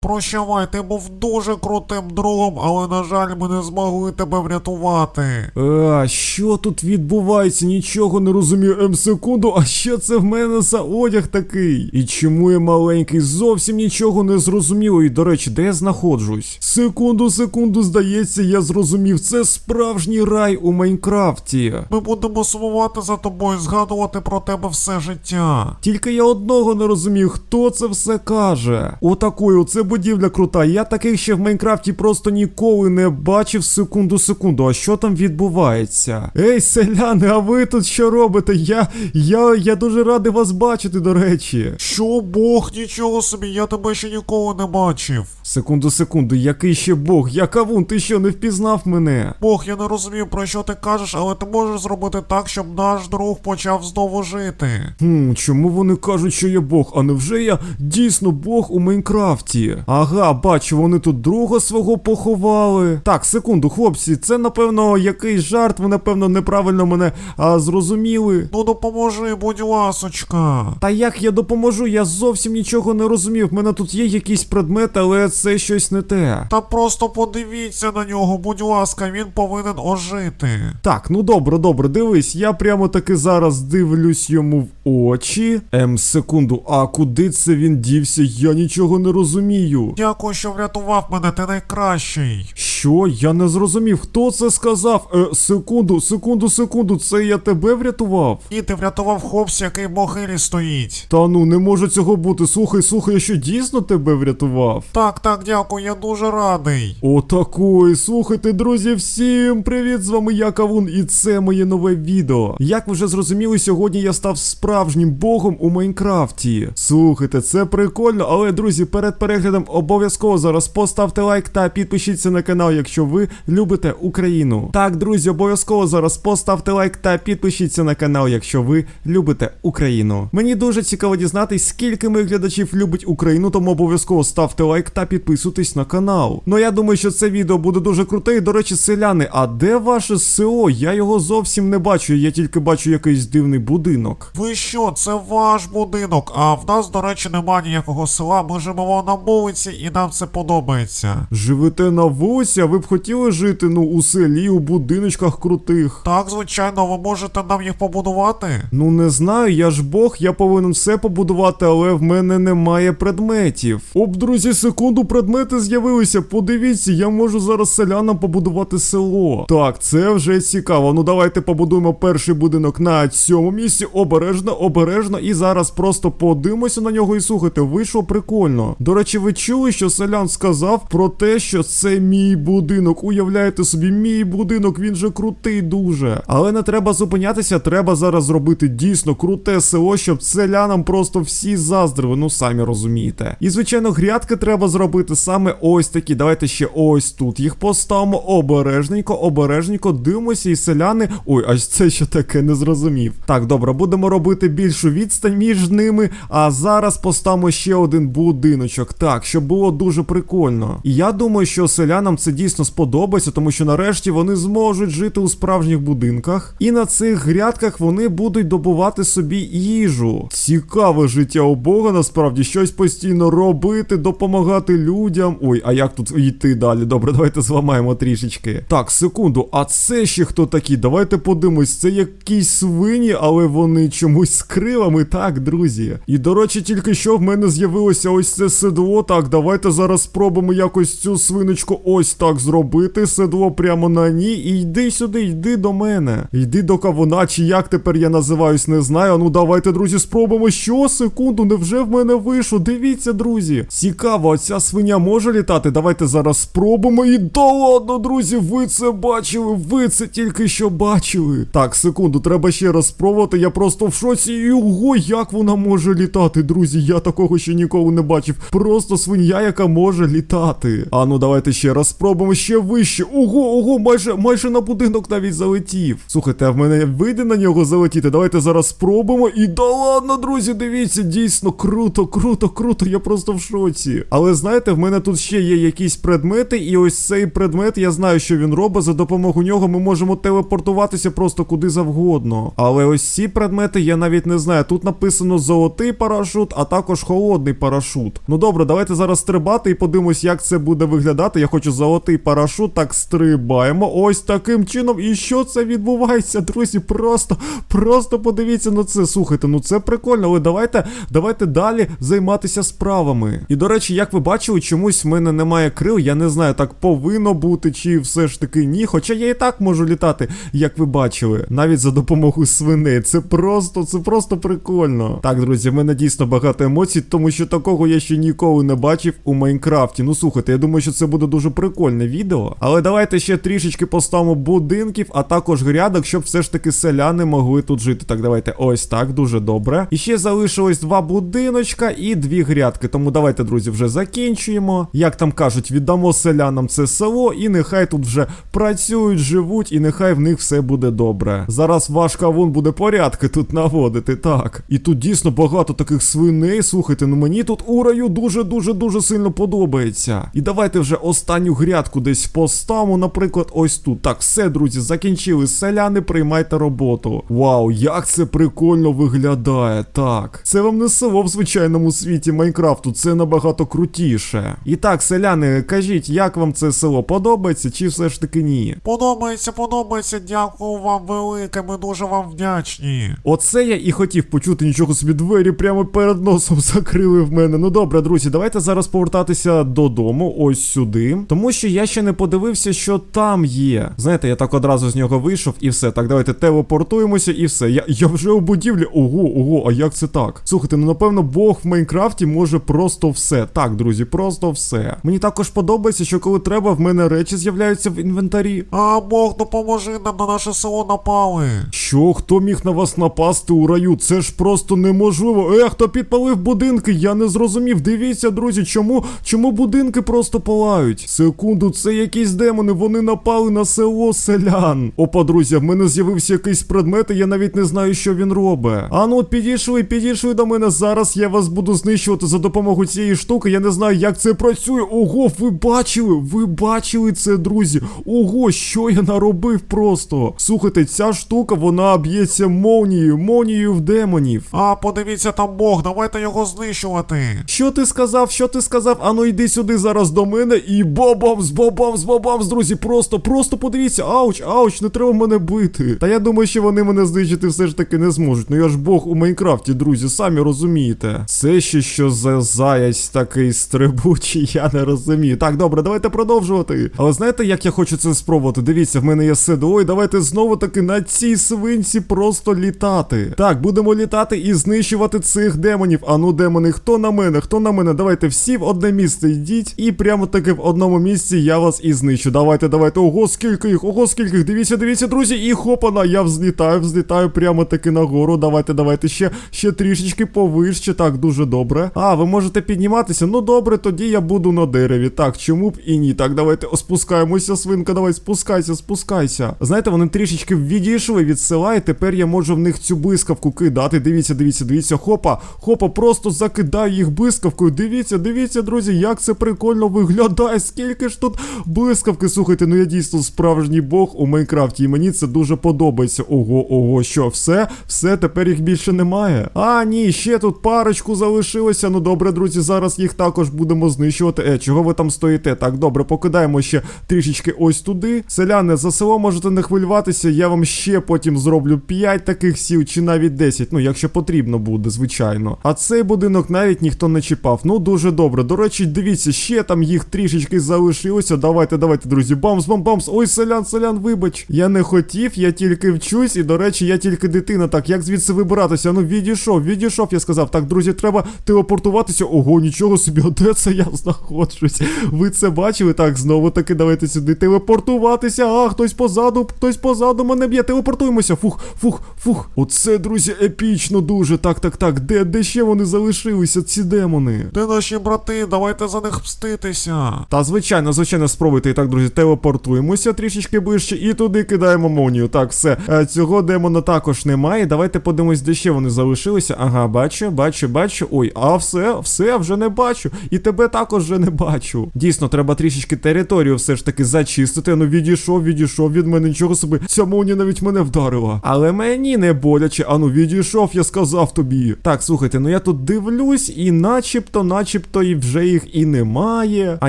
Прощавай, ти був дуже крутим другом, але на жаль, ми не змогли тебе врятувати. А, що тут відбувається? Нічого не розумію. Ем секунду, а що це в мене за одяг такий? І чому я маленький? Зовсім нічого не зрозуміло. І до речі, де я знаходжусь? Секунду, секунду, здається, я зрозумів. Це справжній рай у Майнкрафті. Ми будемо сумувати за тобою, згадувати про тебе все життя. Тільки я одного не розумію, хто це все каже. Отакою, це будівля крута. Я таких ще в Майнкрафті просто ніколи не бачив секунду секунду. А що там відбувається? Ей, селяни, а ви тут що робите? Я. я. я дуже радий вас бачити, до речі. Що Бог, нічого собі, я тебе ще ніколи не бачив. Секунду, секунду, який ще Бог? Я кавун, ти що, не впізнав мене? Бог, я не розумію, про що ти кажеш, але ти можеш зробити так, щоб наш друг почав знову жити. Хм, чому вони кажуть, що я Бог? А невже я дійсно Бог у Майнкрафті? Ага, бачу, вони тут друга свого поховали. Так, секунду, хлопці, це напевно якийсь жарт, ви напевно неправильно мене а, зрозуміли. Ну допоможи, будь ласочка. Та як я допоможу? Я зовсім нічого не розумів. В мене тут є якийсь предмет, але це щось не те. Та просто подивіться на нього, будь ласка, він повинен ожити. Так, ну добре, добре, дивись, я прямо таки зараз дивлюсь йому в очі. Ем, секунду, а куди це він дівся? Я нічого не розумію. Дякую, що врятував мене, ти найкращий. Що? Я не зрозумів, хто це сказав? Е, секунду, секунду, секунду, це я тебе врятував? І ти врятував хлопця, який в могилі стоїть. Та ну, не може цього бути. Слухай, слухай, я що дійсно тебе врятував? Так, так, дякую, я дуже радий. Отакої, слухайте, друзі, всім привіт! З вами я Кавун, і це моє нове відео. Як ви вже зрозуміли, сьогодні я став справжнім богом у Майнкрафті. Слухайте, це прикольно, але друзі, перед переглядом обов'язково зараз поставте лайк та підпишіться на канал, якщо ви любите Україну. Так, друзі, обов'язково зараз поставте лайк та підпишіться на канал, якщо ви любите Україну. Мені дуже цікаво дізнатись, скільки моїх глядачів любить Україну, тому обов'язково ставте лайк та підписуйтесь на канал. Ну я думаю, що це відео буде дуже круте. І, до речі, селяни, а де ваше село? Я його зовсім не бачу, я тільки бачу якийсь дивний будинок. Ви що, це ваш будинок, а в нас, до речі, нема ніякого села, ми живемо на вулиці і нам це подобається. Живете на вулиці, а ви б хотіли жити ну у селі, у будиночках крутих? Так, звичайно, ви можете нам їх побудувати? Ну не знаю, я ж Бог, я повинен все побудувати, але в мене немає предметів. Оп, друзі, секунду, предмети з'явилися. Подивіться, я можу зараз селянам побудувати село. Так, це вже цікаво. Ну давайте побудуємо перший будинок на цьому місці. Обережно, обережно. І зараз просто подивимося на нього і слухайте, вийшло прикольно. До речі, ви чули, що селян сказав про те, що це мій будинок. Уявляєте собі, мій будинок, він же крутий дуже. Але не треба зупинятися, треба зараз зробити дійсно круте село, щоб селянам просто всі заздрили, ну самі розумієте. І звичайно, грядки треба зробити саме ось такі. Давайте ще ось тут їх поставимо обережненько, обережненько, дивимося, і селяни. Ой, аж це що таке не зрозумів. Так, добре, будемо робити більшу відстань між ними. А зараз поставимо ще один будиночок. Так, щоб було дуже прикольно. І я думаю, що селянам це дійсно сподобається, тому що нарешті вони зможуть жити у справжніх будинках. І на цих грядках вони будуть добувати собі їжу. Цікаве життя у Бога, насправді щось постійно робити, допомагати людям. Ой, а як тут йти далі? Добре, давайте зламаємо трішечки. Так, секунду, а це ще хто такі? Давайте подивимось, це якісь свині, але вони чомусь з крилами, так, друзі. І до речі, тільки що в мене з'явилося ось це седло. Так, давайте зараз спробуємо якось цю свиночку ось так зробити. Седло прямо на ній. І йди сюди, йди до мене. Йди до кавуна, чи як тепер я називаюсь, не знаю. Ну давайте, друзі, спробуємо. Що секунду, невже в мене вийшло? Дивіться, друзі. Цікаво, ця свиня може літати. Давайте зараз спробуємо. І да ладно, друзі, ви це бачили, ви це тільки що бачили. Так, секунду, треба ще раз спробувати. Я просто в шоці. Його, як вона може літати, друзі? Я такого ще ніколи не бачив. Просто свиня, яка може літати. А ну давайте ще раз спробуємо. ще вище. Ого, ого, майже майже на будинок навіть залетів. Слухайте, а в мене вийде на нього залетіти. Давайте зараз спробуємо. І да ладно, друзі, дивіться, дійсно круто, круто, круто. Я просто в шоці. Але знаєте, в мене тут ще є якісь предмети, і ось цей предмет, я знаю, що він робить. За допомогою нього ми можемо телепортуватися просто куди завгодно. Але ось ці предмети я навіть не знаю. Тут написано золотий парашут, а також холодний парашут. Ну добре, давайте зараз стрибати і подивимось, як це буде виглядати. Я хочу золотий парашут. Так, стрибаємо. Ось таким чином. І що це відбувається, друзі? Просто, просто подивіться на це. Слухайте, ну це прикольно, але давайте, давайте далі займатися справами. І до речі, як ви бачили, чомусь в мене немає крил. Я не знаю, так повинно бути, чи все ж таки ні. Хоча я і так можу літати, як ви бачили, навіть за допомогою свиней. Це просто, це просто прикольно. Так, друзі, в мене дійсно багато емоцій, тому що такого я ще ніколи не бачив у Майнкрафті. Ну слухайте, я думаю, що це буде дуже прикольне відео. Але давайте ще трішечки поставимо будинків, а також грядок, щоб все ж таки селяни могли тут жити. Так, давайте ось так, дуже добре. І ще залишилось два будиночка і дві грядки. Тому давайте, друзі, вже закінчуємо. Як там кажуть, віддамо селянам це село, і нехай тут вже працюють, живуть, і нехай в них все буде добре. Зараз ваш кавун буде порядки тут наводити, так. І тут дійсно багато таких свиней. Слухайте, ну мені тут у раю дуже дуже дуже сильно подобається. І давайте вже останню грядку десь поставимо, наприклад, ось тут. Так, все, друзі, закінчили. Селяни, приймайте роботу. Вау, як це прикольно виглядає. Так, це вам не село в звичайному світі Майнкрафту, це набагато крутіше. І так, селяни, кажіть, як вам це село подобається, чи все ж таки ні? Подобається, подобається, дякую вам велике, ми дуже вам вдячні. Оце я і хотів почути нічого собі двері прямо перед носом закрили в мене. Ну добре, друзі, давайте зараз повертатися додому, ось сюди. Тому що я ще не подивився, що там є. Знаєте, я так одразу з нього вийшов і все. Так, давайте телепортуємося і все. Я, я вже у будівлі. Ого, ого, а як це так? Слухайте, ну напевно, Бог в Майнкрафті може просто все. Так, друзі, просто все. Мені також подобається, що коли треба, в мене речі з'являються в інвентарі. А Бог, допоможи нам на наше село напали. Що, хто міг на вас напасти у раю? Це ж просто неможливо. Е, хто підпалив будинки? Я не зрозумів. Дивіться, друзі, чому, чому будинки просто палають? Секунду, це якісь демони, вони напали на село селян. Опа, друзі, в мене з'явився якийсь предмет, і я навіть не знаю, що він робить. А ну, от підійшли, підійшли до мене. Зараз я вас буду знищувати за допомогою цієї штуки. Я не знаю, як це працює. Ого, ви бачили? Ви бачили це, друзі? Ого, що я наробив просто. Слухайте, ця штука, вона б'ється молнією, молнією в демонів. А, подивіться, там Бог, давайте його знищувати. Що ти сказав? Що ти сказав? Ану йди сюди зараз до мене і бабамс, бабамс, бабамс, друзі. Просто, просто подивіться. Ауч, ауч, не треба мене бити. Та я думаю, що вони мене знищити все ж таки не зможуть. Ну я ж Бог у Майнкрафті, друзі, самі розумієте. Це ще що за заяць такий стрибучий, я не розумію. Так, добре, давайте продовжувати. Але знаєте, як я хочу це спробувати? Дивіться, в мене є седло, і давайте знову таки на цій свинці просто літати. Так, будемо літати і знищувати цих демонів. Ану, демони, хто на мене? Хто на мене? Давайте всі в одне місце йдіть. І прямо таки в одному місці я вас і знищу. Давайте, давайте. Ого, скільки їх, ого, скільки їх. Дивіться, дивіться, друзі. І хопана, я взлітаю, взлітаю прямо таки нагору. Давайте, давайте ще, ще трішечки повище. Так, дуже добре. А, ви можете підніматися. Ну добре, тоді я буду на дереві. Так, чому б і ні? Так, давайте спускаємося, свинка. Давай, спускайся, спускайся. Знаєте, вони трішечки відійшли від села, і тепер я можу в них цю блискавку кидати. Дивіться, дивіться, дивіться. Хопа, хопа, просто закидаю їх блискавкою. Дивіться, дивіться, друзі, як це прикольно виглядає. Скільки ж тут блискавки. Слухайте, ну я дійсно справжній бог у Майнкрафті, і мені це дуже подобається. Ого, ого, що, все, все, тепер їх більше немає. А, ні, ще тут парочку залишилося. Ну добре, друзі, зараз їх також будемо знищувати. Е, чого ви там стоїте? Так, добре, покидаємо ще трішечки ось туди. Селяни, за село можете не хвилюватися, я вам ще потім зроблю 5 таких сіл, чи навіть 10, ну якщо потрібно буде, звичайно. А цей будинок навіть ніхто не чіпав. Ну дуже добре. До речі, дивіться, ще там їх трішечки залишилося. Давайте, давайте, друзі. Бамс, бам, бамс. Ой, селян, селян, вибач. Я не хотів, я тільки вчусь, і до речі, я тільки дитина. Так, як звідси вибиратися? Ну відійшов, відійшов, я сказав. Так, друзі, треба телепортуватися. Ого, нічого собі, де це я знаходжусь? Ви це бачили? Так, знову таки, давайте сюди телепортуватися. А, хтось позаду, хтось позаду мене б'є. Телепортуємося. Фух, фух, фух. Оце, друзі, епічно дуже. Так, так, так. Де, де ще вони залишилися, ці демони? Де наші брати? Давайте за них мститися. Та звичайно, звичайно. спробуйте. І так, друзі, телепортуємося трішечки ближче і туди кидаємо молнію. Так, все. Е, Цього демона також немає. Давайте подивимось, де ще вони залишилися. Ага, бачу, бачу, бачу. Ой, а все, все, вже не бачу. І тебе також вже не бачу. Дійсно, треба трішечки територію все ж таки зачистити. Ну відійшов, відійшов від мене, нічого собі. Ця молнія навіть мене вдарила. Але мені не боляче. Ану, відійшов, я сказав тобі. Так, слухайте, ну я тут дивлюсь, і начебто, начебто, і вже їх і немає. А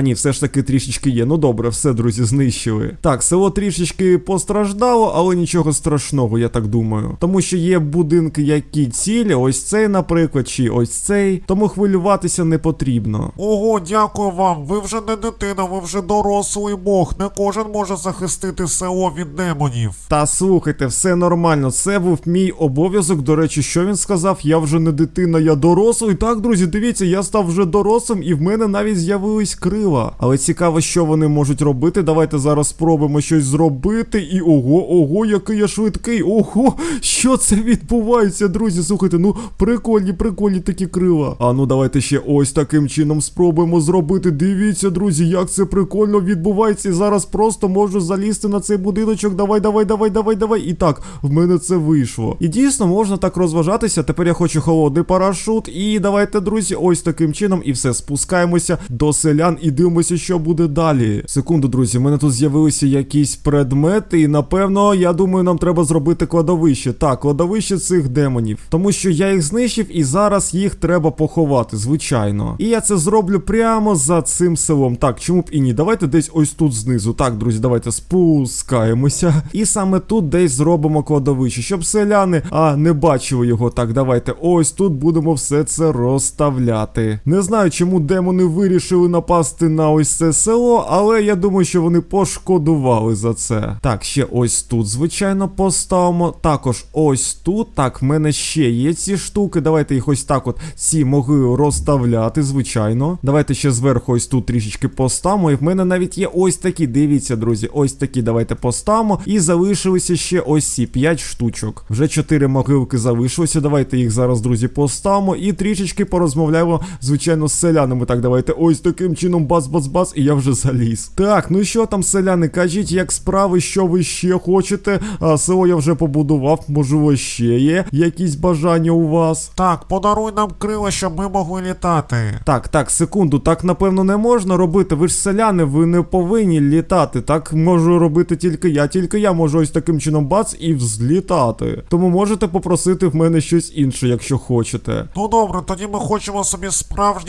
ні, все ж таки трішечки є. Ну добре, все, друзі, знищили. Так, село трішечки постраждало, але нічого страшного, я так думаю. Тому що є будинки, які цілі, ось цей, наприклад, чи ось цей. Тому хвилюватися не потрібно. Ого, дякую вам. Ви вже не дитина, ви вже дорослий бог. Не кожен може захистити село від демонів. Та слухайте, все нормально. Це був мій обов'язок. До речі, що він сказав? Я вже не дитина, я дорослий. Так, друзі, дивіться, я став вже дорослим, і в мене навіть з'явились крила. Але цікаво, що вони можуть робити. Давайте зараз спробуємо щось зробити. І ого, ого, який я швидкий. Ого, що це відбувається, друзі? Слухайте, ну прикольні, прикольні такі крила. А ну давайте ще ось таким чином спробуємо зробити. Дивіться, друзі, як це прикольно відбувається. І зараз просто можу залізти на цей будиночок. Давай, давай, давай, давай, давай. І так, в мене це вийшло. І дійсно можна так розважатися. Тепер я хочу холодний парашут. І давайте, друзі, ось таким чином. І все, спускаємося до селян і дивимося, що буде далі. Секунду, друзі, в мене тут з'явилися якісь предмети, і напевно, я думаю, нам треба зробити кладовище. Так, кладовище цих демонів. Тому що я їх знищив, і зараз їх треба поховати, звичайно. І я це зроблю прямо за цим селом. Так, чому б і ні? Давайте десь ось тут знизу. Так, друзі, давайте спускаємося. І саме тут десь зробимо кладовище, щоб селяни а, не бачили його. Так, давайте ось тут будемо все це розставляти. Не знаю, чому демони вирішили напасти на ось це село, але я думаю, що вони пошкодували за це. Так, ще ось тут, звичайно, поставимо. Також ось тут. Так, в мене ще є ці штуки. Давайте їх ось так от ці могли розставляти, звичайно. Давайте ще зверху ось тут трішечки поставимо. І в мене навіть є ось такі. Дивіться, друзі, ось такі давайте поставимо. І залишилися ще ось ці 5 штучок. Вже 4 могилки залишилося. Давайте їх зараз, друзі, поставимо. І трішечки порозмовляємо, звичайно, з селянами. Так, давайте ось таким чином бац-бац-бац, і я вже заліз. Так, ну що там, селяни, кажіть, як справи, що ви ще хочете? А село я вже побудував, можливо, ще є якісь бажання у вас. Так, подаруй нам крила, щоб ми могли літати. Так, так, секунду, так напевно не можна робити. Ви ж селяни, ви не повинні літати. Так можу робити тільки я. Тільки я можу ось таким чином бац і взлітати. Тому можете попросити в мене щось інше, якщо хочете. Ну добре, тоді ми хочемо собі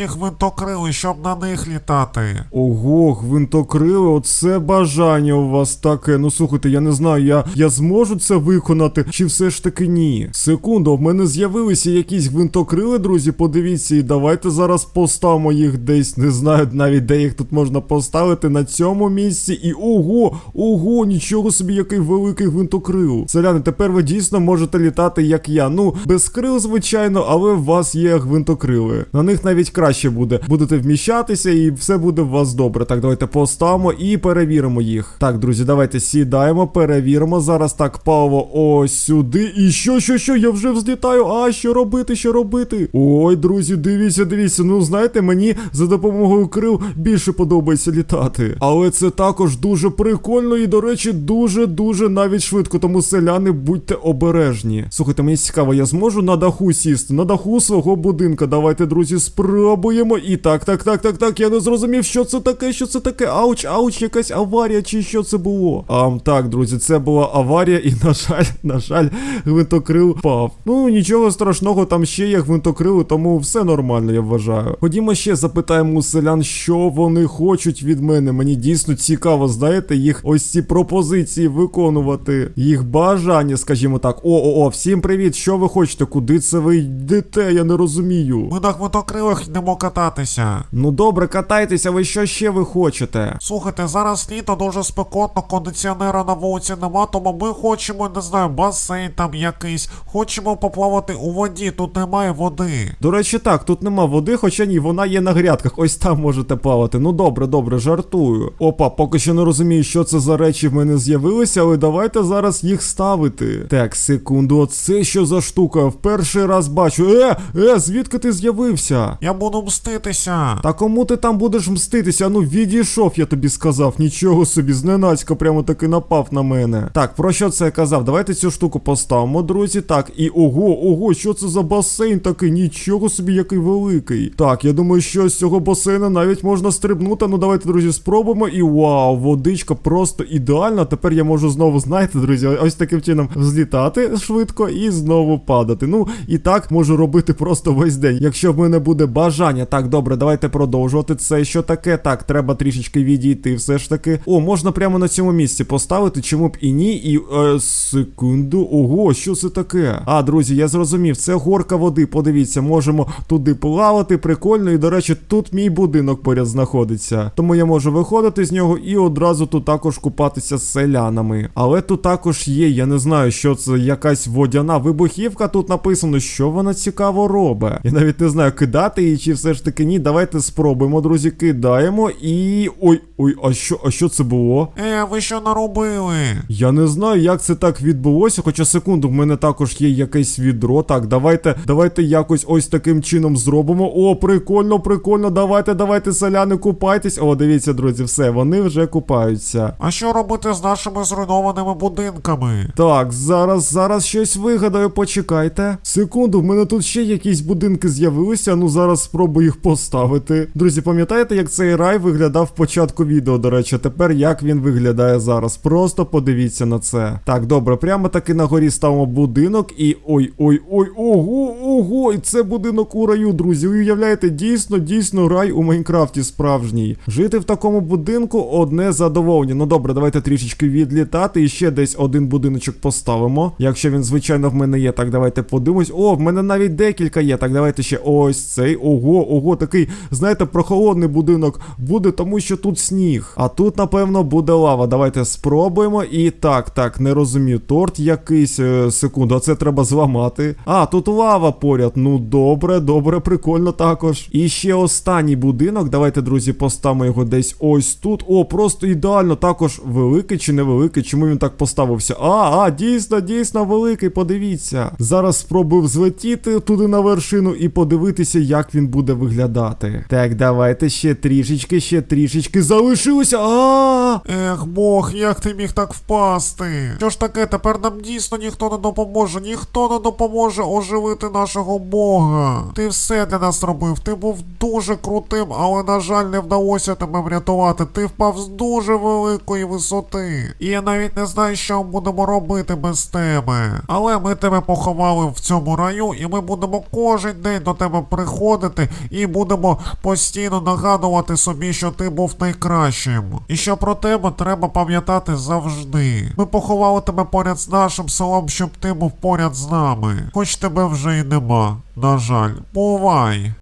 справжніх гвинтокрили, щоб на них літати. Ого, гвинтокрили, оце бажання у вас таке. Ну слухайте, я не знаю, я, я зможу це виконати, чи все ж таки ні. Секунду, в мене з'явилися якісь гвинтокрили, друзі. Подивіться, і давайте зараз поставимо їх десь. Не знаю навіть де їх тут можна поставити на цьому місці. І ого, ого, нічого собі, який великий гвинтокрил. Селяни, тепер ви дійсно можете літати, як я. Ну, без крил, звичайно, але в вас є гвинтокрили. На них навіть краще буде. Будете вміщатися, і все буде у вас добре. Так, давайте поставимо і перевіримо їх. Так, друзі, давайте сідаємо, перевіримо. Зараз так паливо ось сюди. І що, що, що? Я вже взлітаю. А що робити? Що робити? Ой, друзі, дивіться, дивіться. Ну, знаєте, мені за допомогою крил більше подобається літати. Але це також дуже прикольно і, до речі, дуже-дуже навіть швидко. Тому селяни, будьте обережні. Слухайте, мені цікаво, я зможу на даху сісти, на даху свого будинка. Давайте, друзі, спробуємо. І так, так, так, так, так. Я не зрозумів, що це таке, що це таке. Ауч, ауч, якась аварія, чи що це було. А, так, друзі, це була аварія, і, на жаль, на жаль, гвинтокрил впав. Ну, нічого страшного, там ще є гвинтокрили, тому все нормально, я вважаю. Ходімо ще запитаємо у селян, що вони хочуть від мене. Мені дійсно цікаво, знаєте, їх ось ці пропозиції виконувати. Їх бажання, скажімо так. О, о, о, всім привіт! Що ви хочете? Куди це ви йдете? Я не розумію. Ми на гвинтокрилах йдемо кататися. Ну добре, катайтеся, ви що ще ви хочете? Слухайте, зараз літо дуже спекотно, кондиціонера на вулиці нема, тому ми хочемо, не знаю, басейн там якийсь. Хочемо поплавати у воді, тут немає води. До речі, так, тут нема води, хоча ні, вона є на грядках. Ось там можете плавати. Ну добре, добре, жартую. Опа, поки що не розумію, що це за речі в мене з'явилися, але давайте зараз їх ставити. Так, секунду, оце що за штука? В перший раз бачу. Е, е, звідки ти з'явився? Я буду мститися. Та кому ти там будеш мститися? Ну підійшов, я тобі сказав. Нічого собі, зненацька прямо таки напав на мене. Так, про що це я казав? Давайте цю штуку поставимо, друзі. Так, і ого, ого, що це за басейн такий? Нічого собі, який великий. Так, я думаю, що з цього басейну навіть можна стрибнути. Ну давайте, друзі, спробуємо. І вау, водичка просто ідеальна. Тепер я можу знову, знаєте, друзі, ось таким чином взлітати швидко і знову падати. Ну і так можу робити просто весь день. Якщо в мене буде бажання. Так, добре, давайте продовжувати. Це що таке? Так, треба трішечки відійти, все ж таки. О, можна прямо на цьому місці поставити, чому б і ні. І е, секунду. Ого, що це таке? А, друзі, я зрозумів, це горка води. Подивіться, можемо туди плавати, прикольно. І, до речі, тут мій будинок поряд знаходиться. Тому я можу виходити з нього і одразу тут також купатися з селянами. Але тут також є, я не знаю, що це якась водяна вибухівка. Тут написано, що вона цікаво робить. Я навіть не знаю, кидати її чи все ж таки ні. Давайте спробуємо, друзі, кидаємо і. Ой, ой, а що, а що це було? Е, ви що наробили? Я не знаю, як це так відбулося. Хоча секунду, в мене також є якесь відро. Так, давайте, давайте якось ось таким чином зробимо. О, прикольно, прикольно. Давайте, давайте, селяни, купайтесь. О, дивіться, друзі, все, вони вже купаються. А що робити з нашими зруйнованими будинками? Так, зараз, зараз щось вигадаю, почекайте. Секунду, в мене тут ще якісь будинки з'явилися. Ну зараз спробую їх поставити. Друзі, пам'ятаєте, як цей рай виглядав в початку відео, до речі, тепер як він виглядає зараз. Просто подивіться на це. Так, добре, прямо таки на горі ставимо будинок і. ой, ой, ой, ого, ого! І це будинок у раю, друзі. Уявляєте, дійсно, дійсно рай у Майнкрафті справжній. Жити в такому будинку одне задоволення. Ну добре, давайте трішечки відлітати і ще десь один будиночок поставимо. Якщо він, звичайно, в мене є, так давайте подивимось. О, в мене навіть декілька є. Так, давайте ще ось цей. Ого, ого, такий, знаєте, прохолодний будинок буде, тому що тут сніг. А тут, напевно, буде лава. Давайте спробуємо. І так, так, не розумію. Торт якийсь. Е, секунду, а це треба зламати. А, тут лава поряд. Ну добре, добре, прикольно також. І ще останній будинок. Давайте, друзі, поставимо його десь ось тут. О, просто ідеально. Також великий чи невеликий. Чому він так поставився? А, а, дійсно, дійсно великий. Подивіться. Зараз спробую взлетіти туди на вершину і подивитися, як він буде виглядати. Так, давайте ще трішечки, ще трішечки. Залишилося. А! Ех, Бог, як ти міг так впасти? Що ж таке, тепер нам дійсно ніхто не допоможе, ніхто не допоможе оживити нашого Бога. Ти все для нас робив, ти був дуже крутим, але, на жаль, не вдалося тебе врятувати. Ти впав з дуже великої висоти. І я навіть не знаю, що ми будемо робити без тебе. Але ми тебе поховали в цьому раю, і ми будемо кожен день до тебе приходити і будемо постійно нагадувати собі, що ти був найкращим. І що про тебе треба пам'ятати завжди. Ми поховали тебе поряд з нашим селом, щоб ти був поряд з нами. Хоч тебе вже й нема. На жаль, бувай.